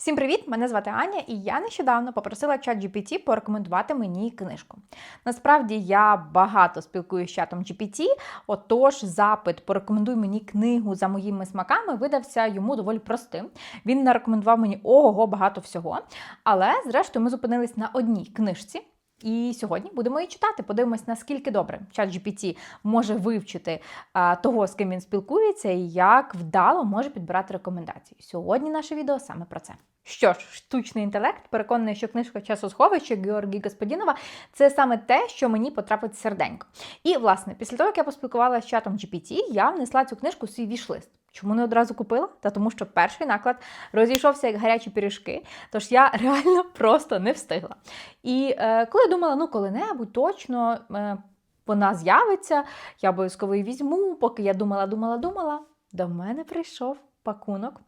Всім привіт! Мене звати Аня, і я нещодавно попросила ChatGPT порекомендувати мені книжку. Насправді я багато спілкуюся з чатом GPT, отож запит порекомендуй мені книгу за моїми смаками видався йому доволі простим. Він нарекомендував мені ого багато всього. Але зрештою ми зупинились на одній книжці. І сьогодні будемо її читати. Подивимось, наскільки добре ChatGPT може вивчити а, того, з ким він спілкується, і як вдало може підбирати рекомендації. Сьогодні наше відео саме про це. Що ж, штучний інтелект переконаний, що книжка часосховища Георгії Господінова це саме те, що мені потрапить серденько. І, власне, після того, як я поспілкувалася з чатом GPT, я внесла цю книжку в свій вішлист. Чому не одразу купила? Та тому, що перший наклад розійшовся як гарячі пиріжки, тож я реально просто не встигла. І е, коли думала, ну коли-небудь точно е, вона з'явиться, я обов'язково її візьму, поки я думала, думала, думала, до мене прийшов. Пакунок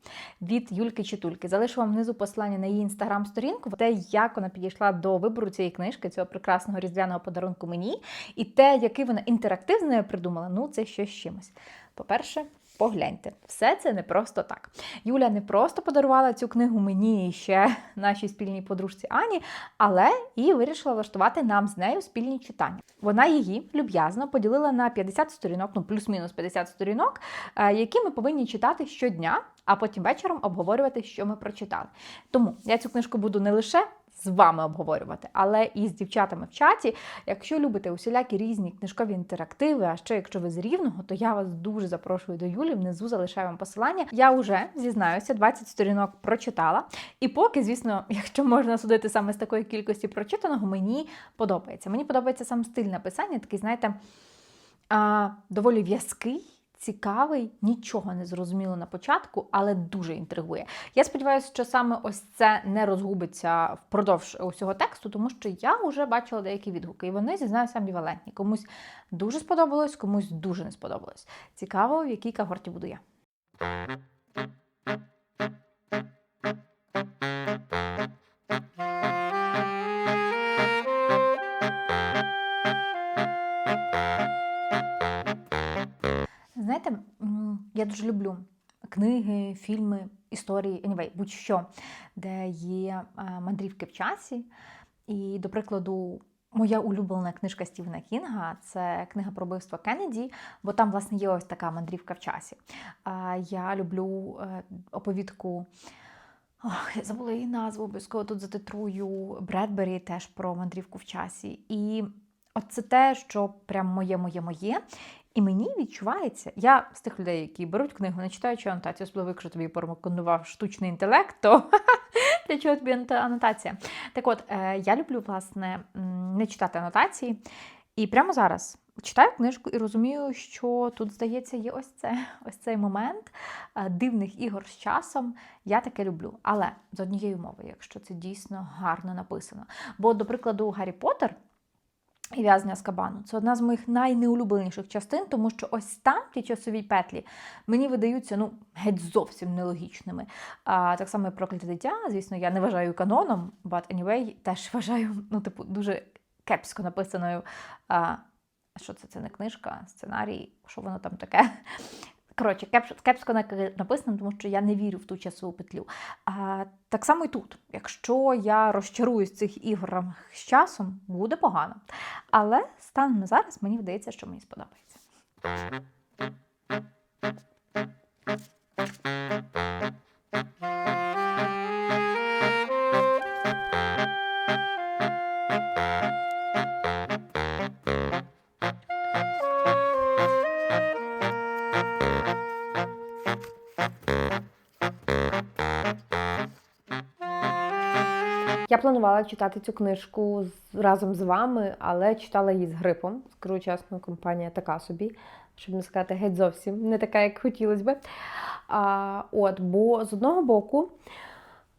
від Юльки Читульки. Залишу вам внизу посилання на її інстаграм-сторінку, те, як вона підійшла до вибору цієї книжки, цього прекрасного різдвяного подарунку мені, і те, який вона інтерактивною придумала, ну це щось з чимось. По-перше, Погляньте, все це не просто так. Юля не просто подарувала цю книгу мені і ще нашій спільній подружці Ані, але і вирішила влаштувати нам з нею спільні читання. Вона її люб'язно поділила на 50 сторінок, ну плюс-мінус 50 сторінок, е, які ми повинні читати щодня, а потім вечором обговорювати, що ми прочитали. Тому я цю книжку буду не лише з вами обговорювати, але і з дівчатами в чаті. Якщо любите усілякі різні книжкові інтерактиви, а ще якщо ви з рівного, то я вас дуже запрошую до Юлі. Внизу залишаю вам посилання. Я вже зізнаюся, 20 сторінок прочитала. І поки, звісно, якщо можна судити саме з такої кількості прочитаного, мені подобається. Мені подобається сам стиль написання, такий, знаєте, доволі в'язкий цікавий, нічого не зрозуміло на початку, але дуже інтригує. Я сподіваюся, що саме ось це не розгубиться впродовж усього тексту, тому що я вже бачила деякі відгуки, і вони зізнаюся амбівалентні. Комусь дуже сподобалось, комусь дуже не сподобалось. Цікаво, в якій когорті буду я. Знаєте, я дуже люблю книги, фільми, історії, anyway, будь-що, де є мандрівки в часі. І, до прикладу, моя улюблена книжка Стівена Кінга це книга про вбивство Кеннеді, бо там, власне, є ось така мандрівка в часі. Я люблю е, оповідку. Ох, я забула її назву, обов'язково тут затитрую Бредбері теж про мандрівку в часі. І от це те, що прям моє-моє-моє. І мені відчувається, я з тих людей, які беруть книгу, не читаючи анотацію, особливо якщо тобі порекомендував штучний інтелект, то для чого тобі анотація? Так от, е, я люблю, власне, не читати анотації. І прямо зараз читаю книжку і розумію, що тут, здається, є ось це, ось цей момент е, дивних ігор з часом. Я таке люблю. Але з однією мовою, якщо це дійсно гарно написано. Бо, до прикладу, Гаррі Поттер і в'язня з кабану. Це одна з моїх найнеулюбленіших частин, тому що ось там ті часові петлі мені видаються ну, геть зовсім нелогічними. А так само і прокляте дитя, звісно, я не вважаю каноном, but anyway, теж вважаю ну, типу, дуже кепсько написаною. А, Що це? Це не книжка, сценарій, що воно там таке? Коротше, кепсько написано, тому що я не вірю в ту часову петлю. А, Так само і тут. Якщо я розчаруюсь цих ігор з часом, буде погано. Але станом на зараз мені вдається, що мені сподобається. Планувала читати цю книжку разом з вами, але читала її з грипом. Скажу чесно, компанія така собі, щоб не сказати, геть зовсім не така, як хотілося би. А, От, бо з одного боку.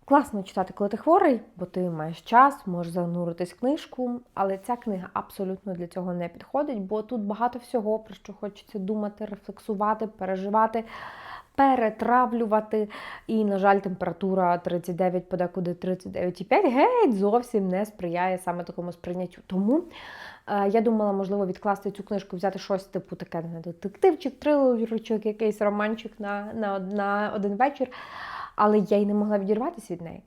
Класно читати, коли ти хворий, бо ти маєш час, можеш зануритись в книжку, але ця книга абсолютно для цього не підходить, бо тут багато всього, про що хочеться думати, рефлексувати, переживати перетравлювати. І, на жаль, температура 39, подекуди 39,5 геть зовсім не сприяє саме такому сприйняттю. Тому е, я думала, можливо, відкласти цю книжку, взяти щось типу таке не детективчик, трилерчик, якийсь романчик на, на, на один вечір. Але я й не могла відірватися від неї.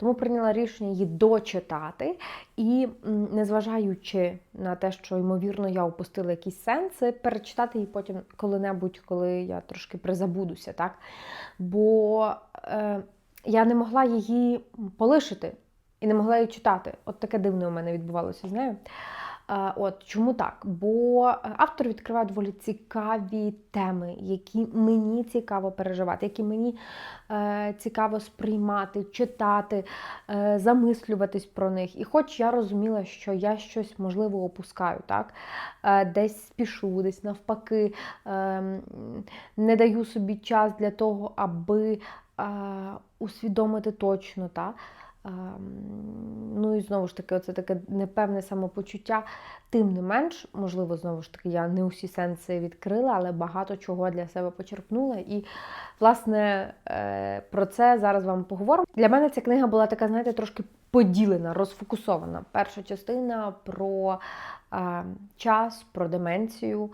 Тому прийняла рішення її дочитати. І, незважаючи на те, що ймовірно я упустила якісь сенси, перечитати її потім коли-небудь, коли я трошки призабудуся, так? Бо е, я не могла її полишити і не могла її читати. От таке дивне у мене відбувалося з нею. Е, От чому так? Бо автор відкриває доволі цікаві теми, які мені цікаво переживати, які мені е, цікаво сприймати, читати, е, замислюватись про них. І хоч я розуміла, що я щось можливо опускаю, так? Е, десь спішу, десь навпаки, е, не даю собі час для того, аби е, усвідомити точно. так? Ну і знову ж таки, оце таке непевне самопочуття. Тим не менш, можливо, знову ж таки, я не усі сенси відкрила, але багато чого для себе почерпнула. І, власне, е, про це зараз вам поговоримо. Для мене ця книга була така, знаєте, трошки поділена, розфокусована. Перша частина про час, про деменцію.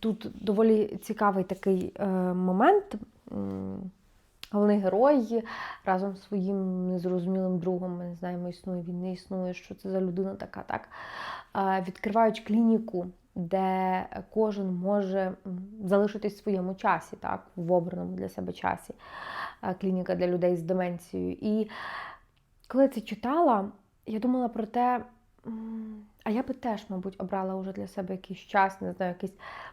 Тут доволі цікавий такий е, момент. Головний герой разом з своїм незрозумілим другом, ми не знаємо, існує він, не існує, що це за людина така, так відкривають клініку, де кожен може залишитись в своєму часі, так, в обраному для себе часі. Клініка для людей з деменцією. І коли це читала, я думала про те, а я би теж, мабуть, обрала вже для себе якийсь час, не знаю, якийсь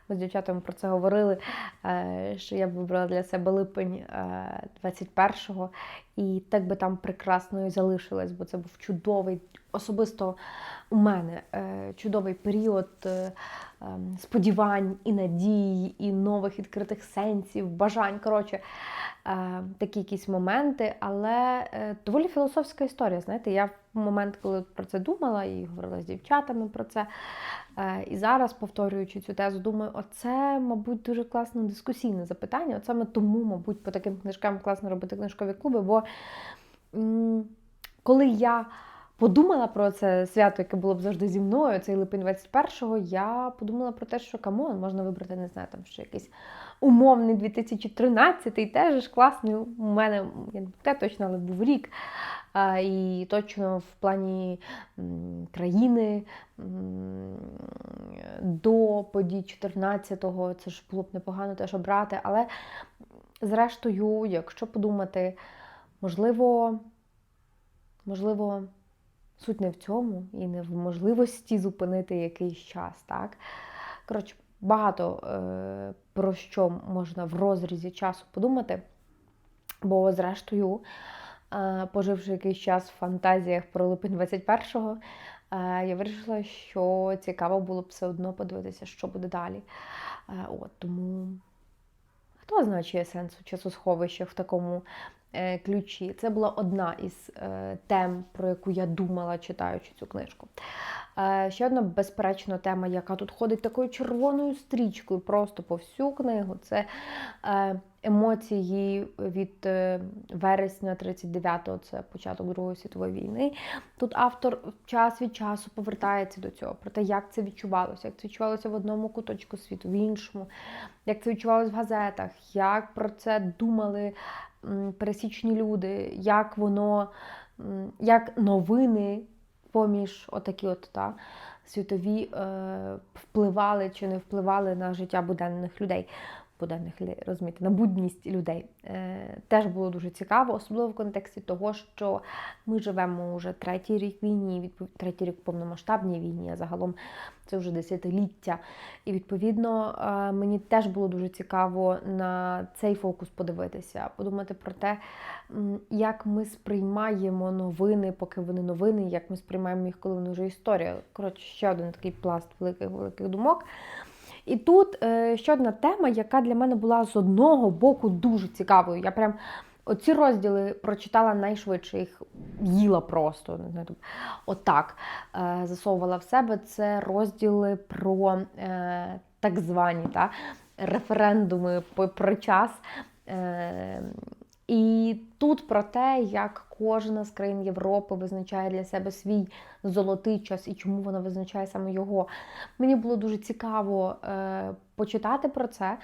ми з дівчатами про це говорили, е, що я б вибрала для себе липень е, 21-го, і так би там прекрасно і залишилась, бо це був чудовий, особисто у мене е, чудовий період е, ем, сподівань і надій, і нових відкритих сенсів, бажань. Коротше, е, такі якісь моменти, але е, доволі філософська історія. Знаєте, я в момент, коли про це думала і говорила з дівчатами про це. Е, І зараз, повторюючи цю тезу, думаю, оце, мабуть, дуже класне дискусійне запитання. От саме тому, мабуть, по таким книжкам класно робити книжкові клуби. Бо коли я подумала про це свято, яке було б завжди зі мною, цей липень 21-го, я подумала про те, що камон, можна вибрати, не знаю, там ще якийсь умовний 2013-й, теж класний. У мене, я не пам'ятаю точно, але був рік. І точно в плані країни до подій 14-го це ж було б непогано теж обрати. Але, зрештою, якщо подумати, можливо, можливо, суть не в цьому і не в можливості зупинити якийсь час. так? Коротше, багато е, про що можна в розрізі часу подумати, бо, зрештою, поживши якийсь час в фантазіях про липень 21-го, е, я вирішила, що цікаво було б все одно подивитися, що буде далі. От, тому хто знає, чи є сенс у часосховища в такому е, ключі. Це була одна із е, тем, про яку я думала, читаючи цю книжку. Ще одна безперечно тема, яка тут ходить такою червоною стрічкою просто по всю книгу. Це е, емоції від е, вересня 39-го, це початок Другої світової війни. Тут автор час від часу повертається до цього, про те, як це відчувалося, як це відчувалося в одному куточку світу, в іншому, як це відчувалося в газетах, як про це думали пересічні люди, як воно, як новини поміж отакі от та, світові е, впливали чи не впливали на життя буденних людей. Буденних людей, розумієте, на будність людей. Е, теж було дуже цікаво, особливо в контексті того, що ми живемо вже третій рік війні, третій рік повномасштабній війні, а загалом це вже десятиліття. І відповідно е, мені теж було дуже цікаво на цей фокус подивитися, подумати про те, як ми сприймаємо новини, поки вони новини, як ми сприймаємо їх, коли вони вже історія. Коротше, ще один такий пласт великих великих думок. І тут е, ще одна тема, яка для мене була з одного боку дуже цікавою. Я прям оці розділи прочитала найшвидше, їх їла просто. Отак е, засовувала в себе. Це розділи про е, так звані та, референдуми про час. І тут про те, як кожна з країн Європи визначає для себе свій золотий час і чому вона визначає саме його. Мені було дуже цікаво е, почитати про це.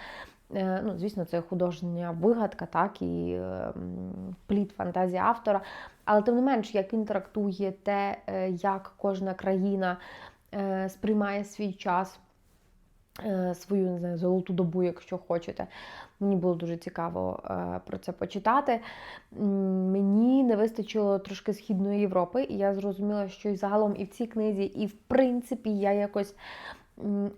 Е, Ну, звісно, це художня вигадка, так, і е, плід фантазії автора. Але тим не менш, як він трактує те, е, як кожна країна е, сприймає свій час, свою не знаю, золоту добу, якщо хочете. Мені було дуже цікаво е, про це почитати. Мені не вистачило трошки Східної Європи, і я зрозуміла, що і загалом і в цій книзі, і в принципі я якось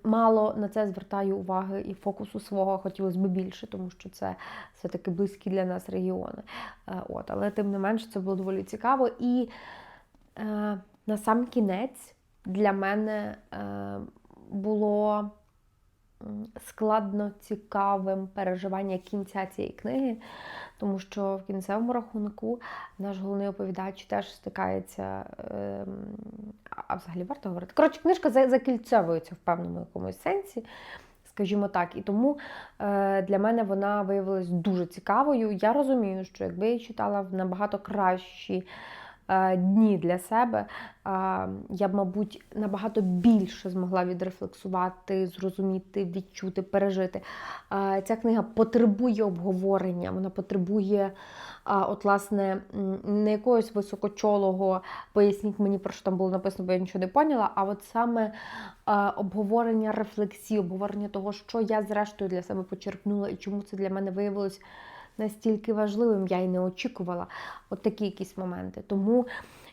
мало на це звертаю уваги і фокусу свого хотілося б більше, тому що це все-таки близькі для нас регіони. Е, От, але тим не менш це було доволі цікаво. І е, на сам кінець для мене е, було складно цікавим переживання кінця цієї книги, тому що в кінцевому рахунку наш головний оповідач теж стикається. ем, а взагалі варто говорити. Коротше, книжка закільцьовується в певному якомусь сенсі. Скажімо так, і тому е, для мене вона виявилась дуже цікавою. Я розумію, що якби я читала в набагато кращі е, дні для себе, е, я б, мабуть, набагато більше змогла відрефлексувати, зрозуміти, відчути, пережити. Е, ця книга потребує обговорення, вона потребує, от, власне, не якогось високочолого, поясніть мені, про що там було написано, бо я нічого не поняла, а от саме е, обговорення рефлексії, обговорення того, що я зрештою для себе почерпнула і чому це для мене виявилось настільки важливим, я й не очікувала. От такі якісь моменти. Тому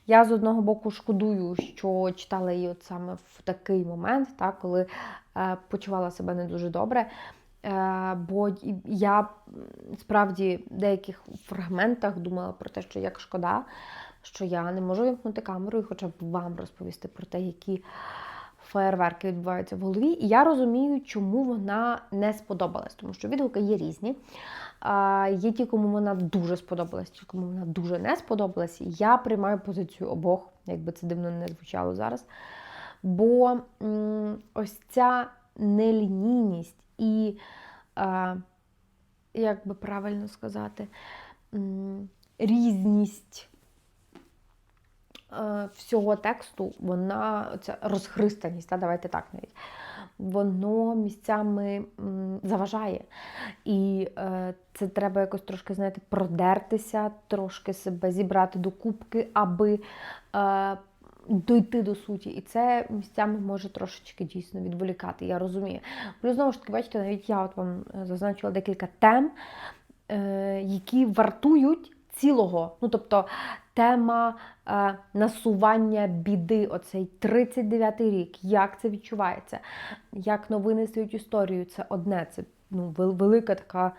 я з одного боку шкодую, що читала її от саме в такий момент, так, коли е, почувала себе не дуже добре. Е, бо я справді в деяких фрагментах думала про те, що як шкода, що я не можу вимкнути камеру і хоча б вам розповісти про те, які феєрверки відбуваються в голові. І я розумію, чому вона не сподобалась, тому що відгуки є різні. Є ті, кому вона дуже сподобалась, ті, кому вона дуже не сподобалась. Я приймаю позицію обох, якби це дивно не звучало зараз. Бо ось ця нелінійність і, як би правильно сказати, різність всього тексту, вона ця розхристаність, та, давайте так навіть, воно місцями заважає. І е, це треба якось трошки, знаєте, продертися, трошки себе зібрати до кубки, аби е, дойти до суті. І це місцями може трошечки дійсно відволікати, я розумію. Плюс, знову ж таки, бачите, навіть я от вам е, зазначила декілька тем, е, які вартують цілого. Ну, тобто, тема е, насування біди, оцей 39-й рік, як це відчувається, як новини стають історією, це одне, це ну, велика така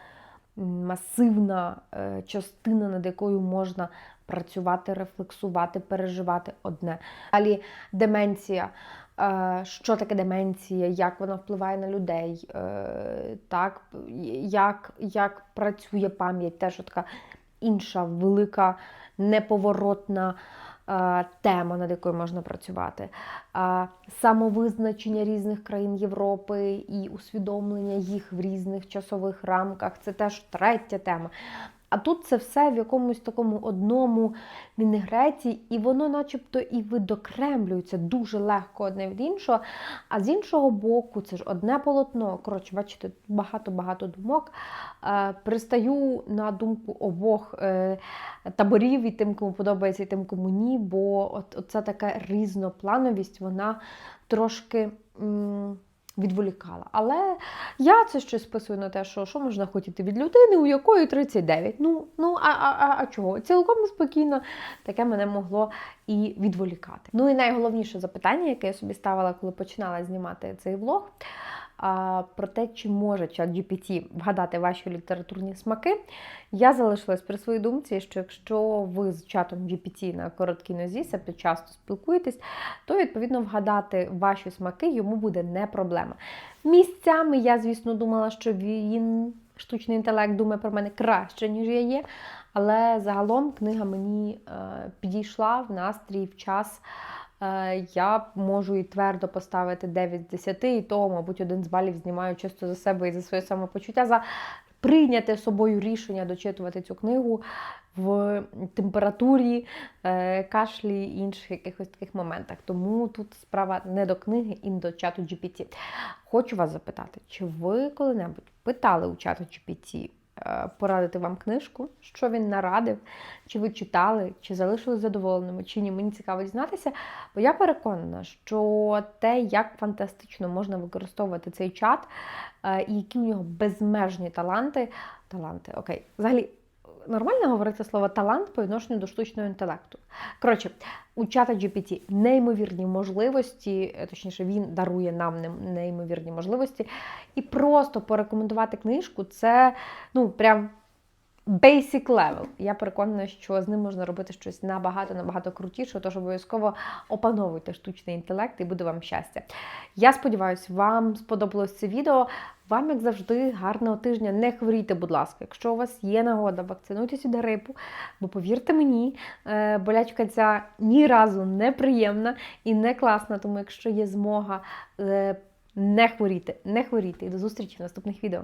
масивна е, частина, над якою можна працювати, рефлексувати, переживати одне. Далі деменція. Е, Що таке деменція, як вона впливає на людей, е, так, як, як працює пам'ять, теж така інша велика неповоротна е, тема, над якою можна працювати. Е, Самовизначення різних країн Європи і усвідомлення їх в різних часових рамках це теж третя тема. А тут це все в якомусь такому одному вінегреті, і воно, начебто, і видокремлюється дуже легко одне від іншого. А з іншого боку, це ж одне полотно. Коротше, бачите, багато-багато думок. Е, Пристаю на думку обох е, таборів, і тим, кому подобається, і тим, кому ні. Бо от, от ця така різноплановість, вона трошки. м, Відволікала. Але я це ще списую на те, що що можна хотіти від людини, у якої 39. Ну, ну а, а, а, а чого? Цілком спокійно таке мене могло і відволікати. Ну і найголовніше запитання, яке я собі ставила, коли починала знімати цей влог, про те, чи може чат GPT вгадати ваші літературні смаки, я залишилась при своїй думці, що якщо ви з чатом GPT на короткій нозі себе часто спілкуєтесь, то відповідно вгадати ваші смаки йому буде не проблема. Місцями я, звісно, думала, що він, штучний інтелект, думає про мене краще, ніж я є. Але загалом книга мені е, підійшла в настрій, в час. Е, я можу і твердо поставити 9 з 10, і то, мабуть, один з балів знімаю чисто за себе і за своє самопочуття. За прийняти собою рішення дочитувати цю книгу в температурі, е, кашлі і інших якихось таких моментах. Тому тут справа не до книги і не до чату GPT. Хочу вас запитати, чи ви коли-небудь питали у чату GPT порадити вам книжку, що він нарадив, чи ви читали, чи залишили задоволеними, чи ні? Мені цікаво дізнатися, бо я переконана, що те, як фантастично можна використовувати цей чат, е, і які у нього безмежні таланти. Таланти, окей, взагалі. Нормально говорити слово талант по відношенню до штучного інтелекту. Коротше, у чата GPT неймовірні можливості, е, точніше, він дарує нам неймовірні можливості. І просто порекомендувати книжку це ну прям basic level. Я переконана, що з ним можна робити щось набагато набагато крутіше, тож обов'язково опановуйте штучний інтелект і буде вам щастя. Я сподіваюся, вам сподобалось це відео. Вам, як завжди, гарного тижня. Не хворійте, будь ласка. Якщо у вас є нагода, вакцинуйтесь від грипу, бо повірте мені, е, болячка ця ні разу не приємна і не класна. Тому, якщо є змога, е, не хворійте, не хворійте. І до зустрічі в наступних відео.